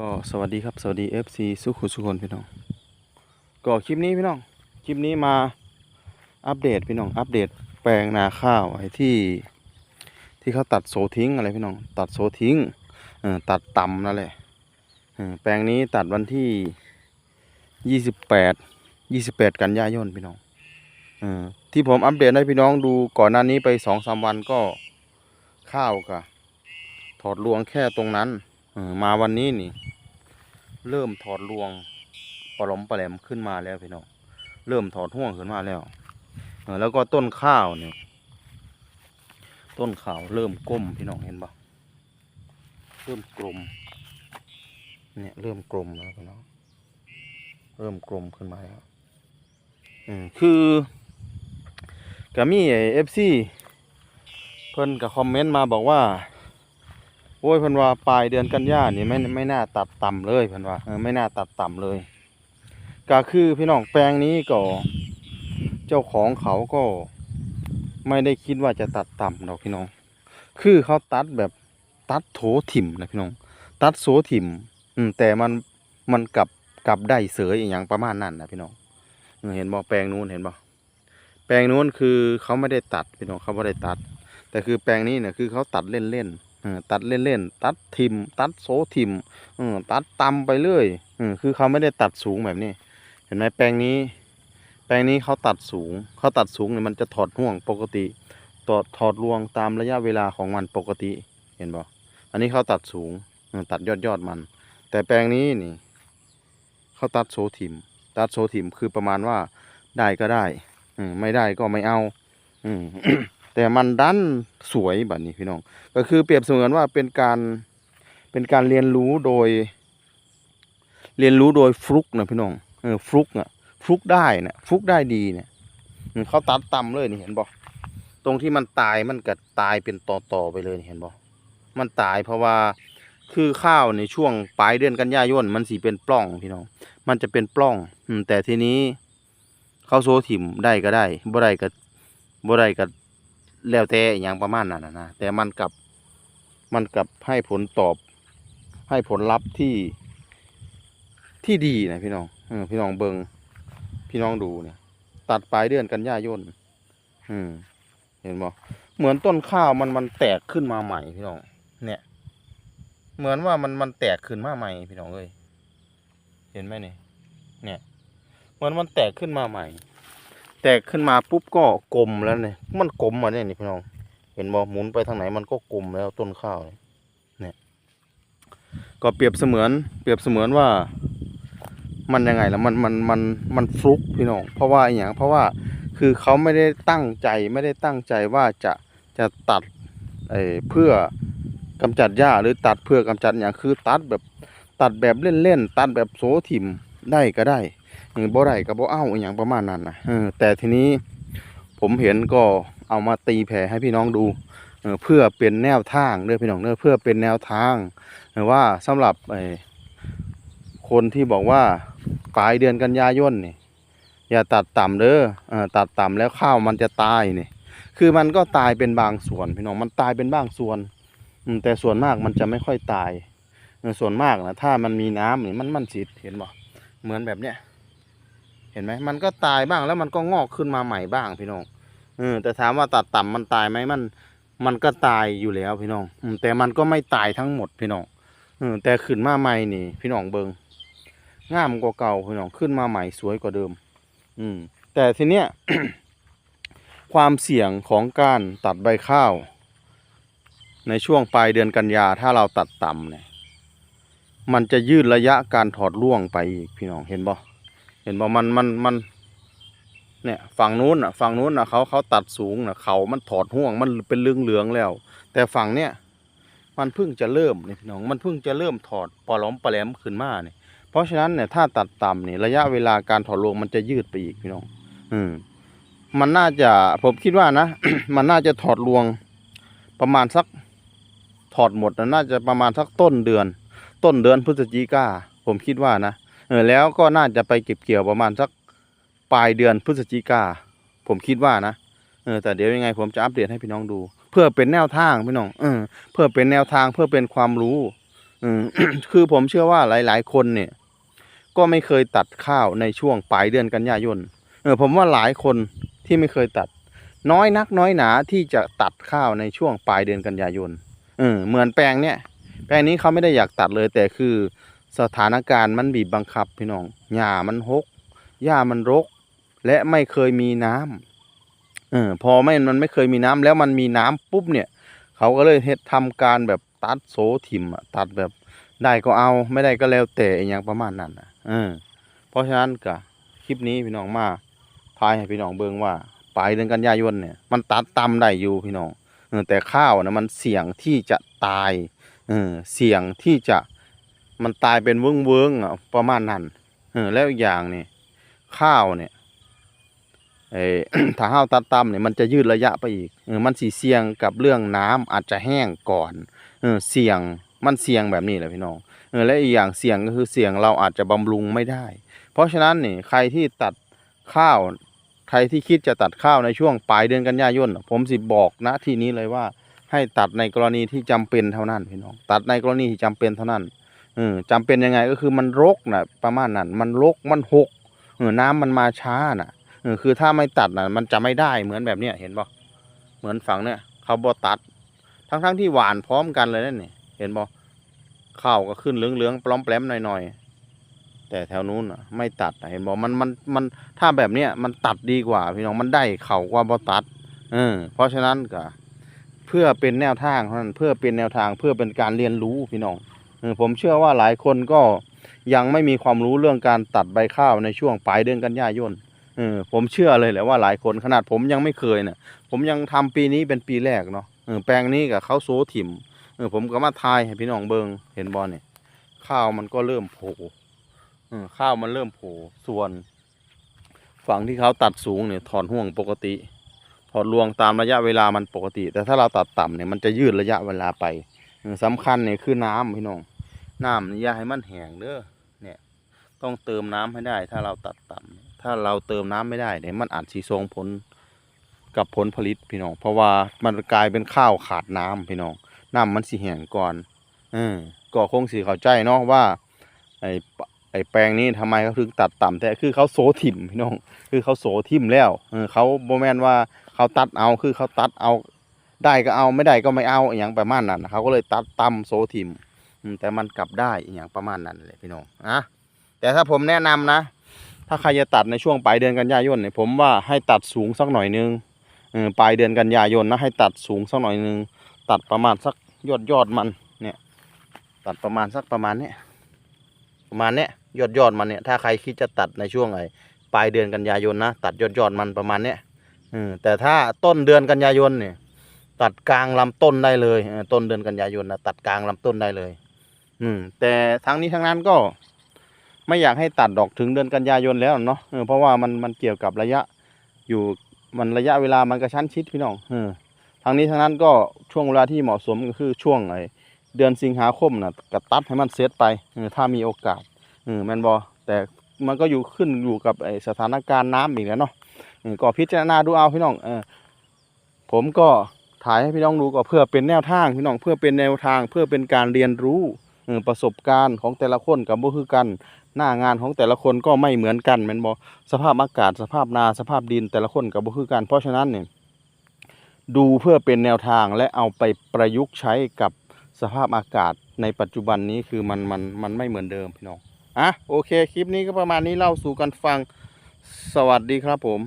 ก็สวัสดีครับสวัสดี FC สุขุสุคนพี่น้อง ก็คลิปนี้พี่น้อง คลิปนี้มาอัปเดตพี่น้อง อัปเดตแปลงนาข้าวไอ้ที่ที่เขาตัดโสทิ้งอะไรพี่น้อง ตัดโสทิ้งเออตัดต่ำนั่นแหละเออแปลงนี้ตัดวันที่ยี่สิบแปดยี่สิบแปดกันยายนพี่น้องเออที่ผมอัปเดตให้พี่น้องดูก่อนหน้านี้ไปสองสามวันก็ข้าวกะถอดรวงแค่ตรงนั้น มาวันนี้นี่ เริ่มถอดรวงปลอมปลแหลมขึ้นมาแล้วพี่น้องเริ่มถอดห่วงขึ้นมาแล้วแล้วก็ต้นข้าวเนี่ยต้นข้าวเริ่มก้มพี่น้องเห็นปะเริ่มกลม เนี่ยเริ่มกลมแล้วพี่น้องเริ่มกลมขึ้นมาแล้วอืมคือก็มีเอฟซีเพิ่นก็คอมเมนต์มาบอกว่า โอ้ยพิ่นว่าปลายเดือนกันยานี่ไม่ไม่น่าตัดต่ำเลยพิ่นว่าไม่น่าตัดต่ำเลย ก็คือพี่น้องแปลงนี้ก็ เจ้าของเขาก็ ไม่ได้คิดว่าจะตัดต่ำดอกพี่น้อง คือเขาตัดแบบตัดโถถิ่มนะพี่น้อง ตัดโสถิ่ม อืม แต่มันมันกลับกลับได้เสยอหย่างประมาณนั้นนะพี่น้องเห็นบ่แปลงนู้นเห็นบ่แปลงนู้นคือเขาไม่ได้ตัดพี่น้องเขาไม่ได้ตัด แต่คือแปลงนี้เนี่ยคือเขาตัดเล่นๆ ตัดเล่นๆ ตัดทิม ตัดโซทิมตัดตำไปเรื่อยอคือเขาไม่ได้ตัดสูงแบบนี้ เห็นไหมแปลงนี้ แปลงนี้เขาตัดสูง เขาตัดสูงเนี่ยมันจะถอดห่วงปกติถอดถอดรวงตามระยะเวลาของมันปกติ เห็นบ่อันนี้เขาตัดสูงตัดยอดยอดมัน แต่แปลงนี้นี่เขาตัดโซทิม ตัดโซทิมคือประมาณว่าได้ก็ได้ อืมไม่ได้ก็ไม่เอา อืม แต่มันดันสวยแบบนี้พี่น้อง ก็คือเปรียบเสมือนว่าเป็นการเป็นการเรียนรู้โดย เรียนรู้โดยฟลุกนะพี่น้องเออฟลุกอะฟลุกได้นะฟลุกได้ดีเนี่ยเขาตัดต่ำเลยนี่เห็นบ่ตรงที่มันตายมันก็ตายเป็นต่อๆไปเลยเห็นบ่มันตายเพราะว่าคือข้าวในช่วงปลายเดือนกันยายนมันสีเป็นปล้องพี่น้อง มันจะเป็นปล้อง อืแต่ทีนี้เขาโซถิ่มได้ก็ได้บ่ได้ก็บ่ได้ก็ แล้วแต่อย่างประมาณนั้นนะนะแต่มันกลับมันกลับให้ผลตอบ ให้ผลลัพธ์ที่ที่ดีนะพี่น้องออพี่น้องเบิงพี่น้องดูเนี่ย ตัดปลายเดือนกันยายนอืม เห็นบ่เหมือนต้นข้าวมันมันแตกขึ้นมาใหม่พี่น้อง เนี่ย เหมือนว่ามันมันแตกขึ้นมาใหม่พี่น้องเอ้ยเห็นไหมเนี่ย เนี่ย เหมือนมันแตกขึ้นมาใหม่ แตกขึ้นมาปุ๊บก็กลมแล้วเนี่ยมันกลมมาเนี่ยนี่พี่น้อง เห็นบอหมุนไปทางไหนมันก็กลมแล้วต้นข้าวเนี่ยเนี่ยก็เปรียบเสมือน เปรียบเสมือนว่า มันยังไงล่ะมันมันมันมันฟลุกพี่น้อง เพราะว่าอย่างเพราะว่าคือเขาไม่ได้ตั้งใจไม่ได้ตั้งใจว่าจะจะตัดเอเพื่อกำจัดหญ้าหรือตัดเพื่อกำจัดอย่างคือตัดแบบตัดแบบเล่นๆตัดแบบโสถิมได้ก็ได้ บ่ได้ก็บ่เอ้าอย่างประมาณนั้นนะเออแต่ทีนี้ผมเห็นก็เอามาตีแผ่ให้พี่น้องดูเออเพื่อเป็นแนวทางเด้อพี่น้องเด้อเพื่อเป็นแนวทางว่าสำหรับไอ้คนที่บอกว่าปลายเดือนกันยายนนี่อย่าตัดต่ำเด้อเออตัดต่ำแล้วข้าวมันจะตายนี่คือมันก็ตายเป็นบางส่วนพี่น้องมันตายเป็นบางส่วนแต่ส่วนมากมันจะไม่ค่อยตายส่วนมากนะถ้ามันมีน้ำนี่มันมันสิเห็นบ่เหมือนแบบเนี้ย เห็นไหมมันก็ตายบ้างแล้วมันก็งอกขึ้นมาใหม่บ้างพี่น้องเออแต่ถามว่าตัดต่ำมันตายไหมมัน มันก็ตายอยู่แล้วพี่น้องอืมแต่มันก็ไม่ตายทั้งหมดพี่น้องเออแต่ขึ้นมาใหม่นี่ พี่น้องเบิงงามกว่าเก่าพี่น้องขึ้นมาใหม่สวยกว่าเดิม อืม แต่ทีเนี้ยความเสี่ยงของการตัดใบข้าว ในช่วงปลายเดือนกันยาถ้าเราตัดต่ำเนี่ยมันจะยืดระยะการถอดร่วงไปอีกพี่น้องเห็นบ่ เห็นบอกมันมันมันเนี่ยฝั่งนู้นอะฝั่งนู้นอะเขาเขาตัดสูงอะเขามันถอดห่วงมันเป็นเรืองเหลืองแล้ว แต่ฝั่งเนี้ยมันเพิ่งจะเริ่มนี่พี่น้องมันเพิ่งจะเริ่มถอดปลอมปลแหลมขึ้นมาเนี่ยเพราะฉะนั้นเนี่ยถ้าตัดต่ำเนี่ยระยะเวลาการถอดรวงมันจะยืดไปอีกพี่น้อง อืมมันน่าจะผมคิดว่านะ มันน่าจะถอดรวงประมาณสักถอดหมดน่าจะประมาณสักต้นเดือน ต้นเดือนพฤศจิกาผมคิดว่านะ เออแล้วก็น่าจะไปเก็บเกี่ยวประมาณสักปลายเดือนพฤศจิกา ผมคิดว่านะเออแต่เดี๋ยวยังไงผมจะอัปเดตให้พี่น้องดู เพื่อเป็นแนวทางพี่น้องเออเพื่อเป็นแนวทางเพื่อเป็นความรู้เอืมคือผมเชื่อว่าหลาย ๆ คนเนี่ย ก็ไม่เคยตัดข้าวในช่วงปลายเดือนกันยายนเออผมว่าหลายคนที่ไม่เคยตัด น้อยนักน้อยหนาที่จะตัดข้าวในช่วงปลายเดือนกันยายนเออเหมือนแปลงเนี่ยแปลงนี้เขาไม่ได้อยากตัดเลยแต่คือ สถานการณ์มันบีบบังคับพี่น้องหญ้ามันหกหญ้ามันรก และไม่เคยมีน้ำเออพอไม่มันไม่เคยมีน้ำแล้วมันมีน้ำปุ๊บเนี่ย เขาก็เลยเฮ็ดทำการแบบตัดโสถิมอะตัดแบบได้ก็เอาไม่ได้ก็แล้วแต่อย่างประมาณนั้นนะเออเพราะฉะนั้นก็คลิปนี้พี่น้องมาพายให้พี่น้องเบิ่งว่าปลายเดือนกันยายนเนี่ยมันตัดต่ำได้อยู่พี่น้องเออแต่ข้าวนะมันเสี่ยงที่จะตายเออเสี่ยงที่จะ มันตายเป็นเวิ้งเวิ้งๆอะประมาณนั้นเออแล้วอีกอย่างนี่ข้าวเนี่ยเออถ้าข้าวตัดต่ำเนี่ยมันจะยืดระยะไปอีกเออมันสีเสี่ยงกับเรื่องน้ำอาจจะแห้งก่อนเออเสี่ยงมันเสี่ยงแบบนี้แหละพี่น้องเออและอีกอย่างเสี่ยงก็คือเสี่ยงเราอาจจะบำรุงไม่ได้ เพราะฉะนั้นนี่ใครที่ตัดข้าวใครที่คิดจะตัดข้าวในช่วงปลายเดือนกันยายนผมสิบอกณที่นี้เลยว่าให้ตัดในกรณีที่จำเป็นเท่านั้นพี่น้อง ตัดในกรณีที่จำเป็นเท่านั้น ออจำเป็นยังไงก็คือมันรกน่ะประมาณนั้น มันรกมันหกเออน้ำมันมาช้าน่ะเออคือถ้าไม่ตัดน่ะมันจะไม่ได้เหมือนแบบเนี้ยเห็นบ่เหมือนฝั่งเนี้ยเขาบ่ตัด ทั้งๆที่หวานพร้อมกันเลยนั่นนี่เห็นบ่ข้าวก็ขึ้นเหลืองๆปล้อมแปลมหน่อยๆแต่แถวนู้นน่ะ ไม่ตัดเห็นบอกมันมันมันถ้าแบบเนี้ยมันตัดดีกว่า พี่น้องมันได้เข่ากว่าบ่ตัดเออเพราะฉะนั้นก็เพื่อเป็นแนวทางเท่านั้นเพื่อเป็นแนวทางเพื่อเป็นการเรียนรู้พี่น้อง ผมเชื่อว่าหลายคนก็ยังไม่มีความรู้เรื่องการตัดใบข้าวในช่วงปลายเดือนกันยายนออผมเชื่อเลยแหละว่าหลายคนขนาดผมยังไม่เคยเนี่ยผมยังทำปีนี้เป็นปีแรกเนาะแปลงนี้กับเขาโซถิ่มเออผมก็มาทายให้พี่น้องเบิงเห็นบอลเนี่ยข้าวมันก็เริ่มโผล่ข้าวมันเริ่มโผล่ส่วน ฝั่งที่เขาตัดสูงเนี่ยถอนห่วงปกติ ถอดรวงตามระยะเวลามันปกติ แต่ถ้าเราตัดต่ำเนี่ยมันจะยืดระยะเวลาไปเออสำคัญเนี่ยคือน้ำพี่น้อง น้ำนี่อย่าให้มันแห้งเด้อเนี่ย ต้องเติมน้ำให้ได้ ถ้าเราตัดต่ำถ้าเราเติมน้ำไม่ได้เนี่ยมันอาจสีส่งผลกับผลผลิตพี่น้อง เพราะว่ามันกลายเป็นข้าวขาดน้ำพี่น้องน้ำมันสีแห้งก่อนเออก็คงสีเข้าใจเนาะว่าไอ้ไอ้แปลงนี้ทำไมเขาถึงตัดต่ำแต่คือเขาโสถิ่มพี่น้อง คือเขาโสทิ่มแล้วเออเขาโบแมนว่าเขาตัดเอาคือเขาตัดเอาได้ก็เอาไม่ได้ก็ไม่เอาอย่างประมาณนั้นเขาก็เลยตัดต่ำโสทิ่ม แต่มันกลับได้อย่างประมาณนั้นเลยพี่น้องนะแต่ถ้าผมแนะนำนะ ถ้าใครจะตัดในช่วงปลายเดือนกันยายนเนี่ยผมว่าให้ตัดสูงสักหน่อยนึงปลายเดือนกันยายนนะให้ตัดสูงสักหน่อยนึงตัดประมาณสักยอดยอดมันเนี่ยตัดประมาณสักประมาณเนี้ยประมาณเนี้ยยอดยอดมันเนี่ยถ้าใครคิดจะตัดในช่วงไอ้ปลายเดือนกันยายนนะตัดยอดยอดมันประมาณเนี้ยแต่ถ้าต้นเดือนกันยายนเนี่ยตัดกลางลำต้นได้เลยต้นเดือนกันยายนนะตัดกลางลำต้นได้เลย อืมแต่ทั้งนี้ทั้งนั้นก็ ไม่อยากให้ตัดดอกถึงเดือนกันยายนแล้วเนาะเออเพราะว่ามันมันเกี่ยวกับระยะอยู่มันระยะเวลามันกระชั้นชิดพี่น้องเออทั้งนี้ทั้งนั้นก็ช่วงเวลาที่เหมาะสมก็คือช่วงไอ้เดือนสิงหาคมนะกระตัดให้มันเซตไปเออถ้ามีโอกาสเออแมนบอแต่มันก็อยู่ขึ้นอยู่กับไอสถานการณ์น้ำอีกแล้วเนาะเออก็พิจารณาดูเอาพี่น้องเออผมก็ถ่ายให้พี่น้องดูก็เพื่อเป็นแนวทางพี่น้องเพื่อเป็นแนวทางเพื่อเป็นการเรียนรู้ ประสบการณ์ของแต่ละคนกับบ่คือกัน หน้างานของแต่ละคนก็ไม่เหมือนกันแมนบอสภาพอากาศสภาพนาสภาพดินแต่ละคนกับบ่คือกัน เพราะฉะนั้นเนี่ยดูเพื่อเป็นแนวทางและเอาไปประยุกต์ใช้กับสภาพอากาศในปัจจุบันนี้คือมันมันมันไม่เหมือนเดิมพี่น้องอะโอเคคลิปนี้ก็ประมาณนี้เล่าสู่กันฟังสวัสดีครับผม